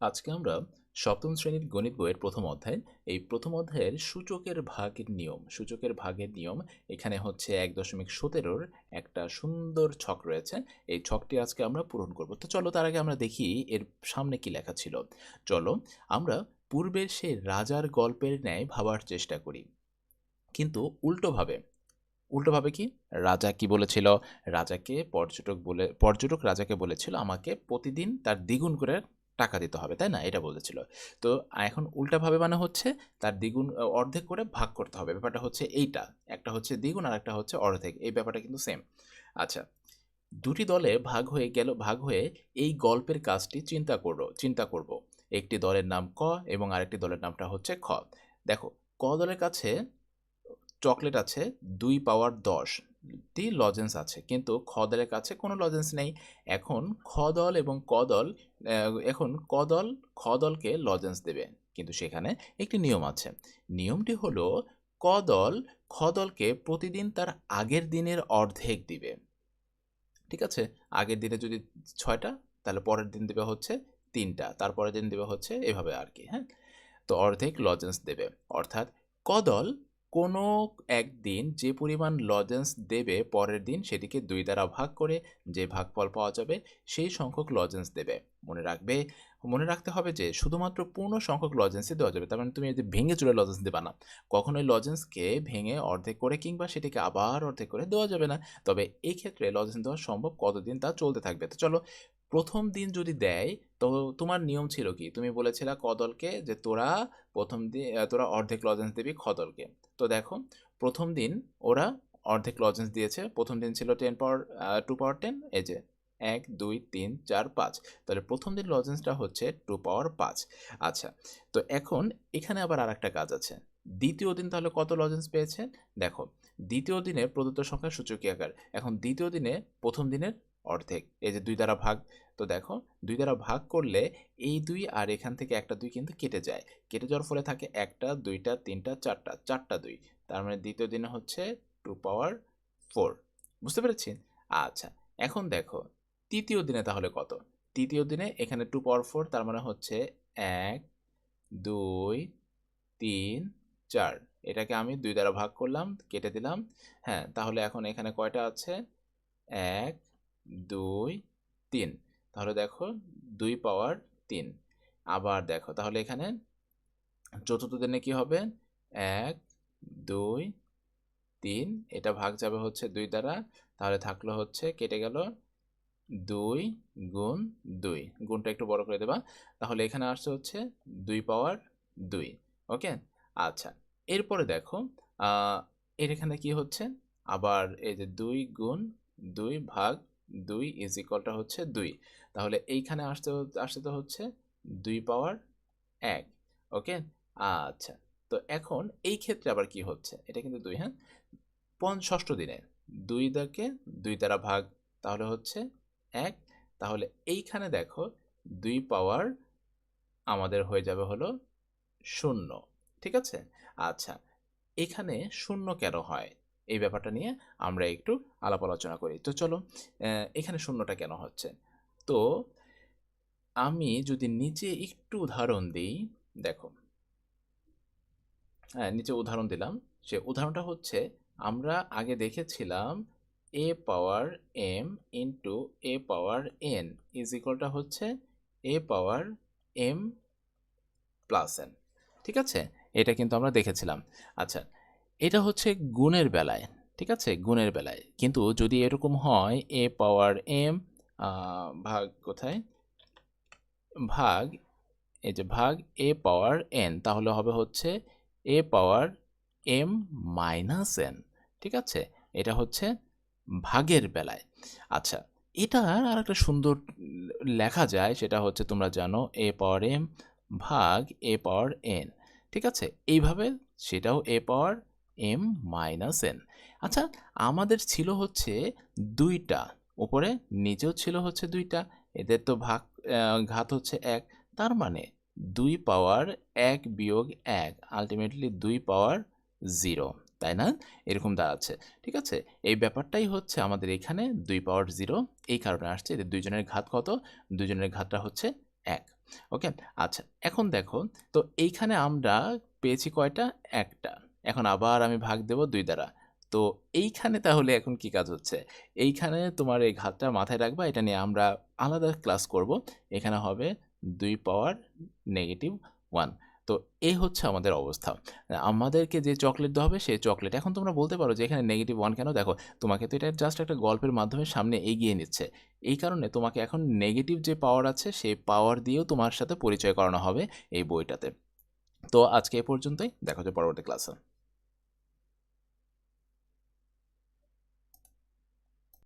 আজকে আমরা সপ্তম শ্রেণির গণিত বইয়ের প্রথম অধ্যায় এই প্রথম অধ্যায়ের সূচকের ভাগের নিয়ম। সূচকের ভাগের নিয়ম এখানে হচ্ছে এক দশমিক সতেরোর একটা সুন্দর ছক রয়েছে। এই ছকটি আজকে আমরা পূরণ করব। তো চলো তার আগে আমরা দেখি এর সামনে কি লেখা ছিল। চলো আমরা পূর্বের সেই রাজার গল্পের ন্যায় ভাবার চেষ্টা করি। কিন্তু উল্টোভাবে উল্টোভাবে কি? রাজা কি বলেছিল? রাজাকে পর্যটক বলে, পর্যটক রাজাকে বলেছিল, আমাকে প্রতিদিন তার দ্বিগুণ করে টাকা দিতে হবে, তাই না? এটা বলেছিল। তো এখন উল্টাভাবে মানে হচ্ছে তার দ্বিগুণ, অর্ধেক করে ভাগ করতে হবে। ব্যাপারটা হচ্ছে এইটা, একটা হচ্ছে দ্বিগুণ আর একটা হচ্ছে অর্ধেক। এই ব্যাপারটা কিন্তু সেম আচ্ছা দুটি দলে ভাগ হয়ে গেল, ভাগ হয়ে এই গল্পের কাজটি চিন্তা করো, চিন্তা করব। একটি দলের নাম ক এবং আরেকটি দলের নামটা হচ্ছে খ। দেখো, ক দলের কাছে চকলেট আছে দুই পাওয়ার দশ। টি লজেন্স আছে। কিন্তু খ দলের কাছে কোনো লজেন্স নেই। এখন খ দল এবং ক দল এখন ক দল, খ দলকে লজেন্স দেবে। কিন্তু সেখানে একটি নিয়ম আছে। নিয়মটি হলো ক দল, খ দলকে প্রতিদিন তার আগের দিনের অর্ধেক দিবে। ঠিক আছে? আগের দিনে যদি ছয়টা, তাহলে পরের দিন দেবে হচ্ছে তিনটা। তারপরের দিন দেবে হচ্ছে এভাবে আর কি হ্যাঁ? তো অর্ধেক লজেন্স দেবে। অর্থাৎ ক দল কোনো একদিন যে পরিমাণ লজেন্স দেবে, পরের দিন সেটিকে দুই দ্বারা ভাগ করে যে ভাগফল পাওয়া যাবে, সেই সংখ্যক লজেন্স দেবে। মনে রাখবে, মনে রাখতে হবে যে শুধুমাত্র পূর্ণ সংখ্যক লজেন্সই দেওয়া যাবে। তার মানে তুমি যদি ভেঙে চুরে লজেন্স দেবা না কখনোই লজেন্সকে ভেঙে অর্ধেক করে কিংবা সেটিকে আবার অর্ধেক করে দেওয়া যাবে না। তবে এই ক্ষেত্রে লজেন্স দেওয়া সম্ভব কতদিন তা চলতে থাকবে। তো চলো প্রথম দিন যদি দেয়, তো তোমার নিয়ম ছিল কি? তুমি বলেছিলে কদলকে যে তোরা প্রথম দিন তোরা অর্ধেক লজেন্স দিবি খদলকে তো দেখো, প্রথম দিন ওরা অর্ধেক লজেন্স দিয়েছে। প্রথম দিন ছিল ten power two power ten এই যে এক, দুই, তিন, চার, পাঁচ। তাহলে প্রথম দিন লজেন্সটা হচ্ছে টু পাওয়ার পাঁচ। আচ্ছা তো এখন এখানে আবার আর একটা কাজ আছে। দ্বিতীয় দিন তাহলে কত লজেন্স পেয়েছে? দেখো, দ্বিতীয় দিনে প্রদত্ত সংখ্যা সূচকীয় আকার। এখন দ্বিতীয় দিনে প্রথম দিনের অর্ধেক। এই যে দুই দ্বারা ভাগ, তো দেখো দুই দ্বারা ভাগ করলে এই দুই আর এখান থেকে একটা দুই কিন্তু কেটে যায়। কেটে যাওয়ার ফলে থাকে একটা, দুইটা, তিনটা, চারটা চারটা দুই। তার মানে দ্বিতীয় দিনে হচ্ছে টু পাওয়ার ফোর। বুঝতে পেরেছি? আচ্ছা এখন দেখো তৃতীয় দিনে তাহলে কত? তৃতীয় দিনে এখানে টু পাওয়ার ফোর তার মানে হচ্ছে এক, দুই, তিন, চার। এটাকে আমি দুই দ্বারা ভাগ করলাম, কেটে দিলাম। হ্যাঁ তাহলে এখন এখানে কয়টা আছে? এক দুই, তিন। তাহলে দেখো দুই পাওয়ার তিন। আবার দেখো, তাহলে এখানে চতুর্থ দিনে কি হবে? এক, দুই, তিন। এটা ভাগ যাবে হচ্ছে দুই দ্বারা। তাহলে থাকল হচ্ছে, কেটে গেল দুই গুণ দুই। গুণটা একটু বড় করে দেবা। তাহলে এখানে আসছে হচ্ছে দুই পাওয়ার দুই। ওকে? আচ্ছা। এরপরে দেখো এর এখানে কি হচ্ছে? আবার এই যে দুই গুণ দুই ভাগ দুই ইজ ইকুয়ালটা হচ্ছে দুই। তাহলে এইখানে আসতে আসতে তো হচ্ছে দুই পাওয়ার এক। ওকে আচ্ছা। তো এখন এই ক্ষেত্রে আবার কি হচ্ছে? এটা কিন্তু দুই হ্যাঁ? পঞ্চ ষষ্ঠ দিনে দুই দাকে দুই দ্বারা ভাগ তাহলে হচ্ছে এক। তাহলে এইখানে দেখো দুই পাওয়ার আমাদের হয়ে যাবে হলো শূন্য। ঠিক আছে? আচ্ছা। এখানে শূন্য কেন হয়? এই ব্যাপারটা নিয়ে আমরা একটু আলাপ আলোচনা করি। তো চলো এখানে শূন্যটা কেন হচ্ছে? তো আমি যদি নিচে একটু উদাহরণ দিই, দেখো। হ্যাঁ নিচে উদাহরণ দিলাম। সে উদাহরণটা হচ্ছে, আমরা আগে দেখেছিলাম A power M into A power N is ইকুয়ালটা হচ্ছে A power M plus N ঠিক আছে? এটা কিন্তু আমরা দেখেছিলাম। আচ্ছা এটা হচ্ছে গুণের বেলায়, ঠিক আছে? গুণের বেলায়। কিন্তু যদি এরকম হয়, এ পাওয়ার এম ভাগ কোথায়? ভাগ, এই যে ভাগ এ পাওয়ার এন, তাহলে হবে হচ্ছে A power M minus N, ঠিক আছে? এটা হচ্ছে ভাগের বেলায়। আচ্ছা এটা আর একটা সুন্দর লেখা যায়, সেটা হচ্ছে তোমরা জানো, এ পাওয়ার এম ভাগ এ পাওয়ার এন, ঠিক আছে? এইভাবে সেটাও A power M minus N আচ্ছা আমাদের ছিল হচ্ছে দুইটা, উপরে নিচেও ছিল হচ্ছে দুইটা, এদের তো ভাগ ঘাত হচ্ছে এক, তার মানে দুই পাওয়ার এক বিয়োগ এক আলটিমেটলি দুই পাওয়ার জিরো, তাই না? এরকম দাঁড়াচ্ছে ঠিক আছে? এই ব্যাপারটাই হচ্ছে আমাদের এখানে দুই পাওয়ার জিরো, এই কারণে আসছে এদের দুইজনের ঘাত কত? দুইজনের ঘাতটা হচ্ছে এক, ওকে? আচ্ছা এখন দেখো, তো এইখানে আমরা পেয়েছি কয়টা? একটা। এখন আবার আমি ভাগ দেব দুই দ্বারা। তো এইখানে তাহলে এখন কি কাজ হচ্ছে? এইখানে তোমার এই ঘাতটা মাথায় রাখবা, এটা নিয়ে আমরা আলাদা ক্লাস করব। এখানে হবে দুই পাওয়ার নেগেটিভ ওয়ান তো এই হচ্ছে আমাদের অবস্থা। আমাদেরকে যে চকলেট দেওয়া হবে, সেই চকলেট এখন তোমরা বলতে পারো যে এখানে নেগেটিভ ওয়ান কেন? দেখো, তোমাকে তো এটা জাস্ট একটা গল্পের মাধ্যমে সামনে এগিয়ে নিচ্ছে। এই কারণে তোমাকে এখন নেগেটিভ যে পাওয়ার আছে, সেই পাওয়ার দিয়েও তোমার সাথে পরিচয় করানো হবে এই বইটাতে। তো আজকে এ পর্যন্তই। দেখা হচ্ছে পরবর্তী ক্লাসে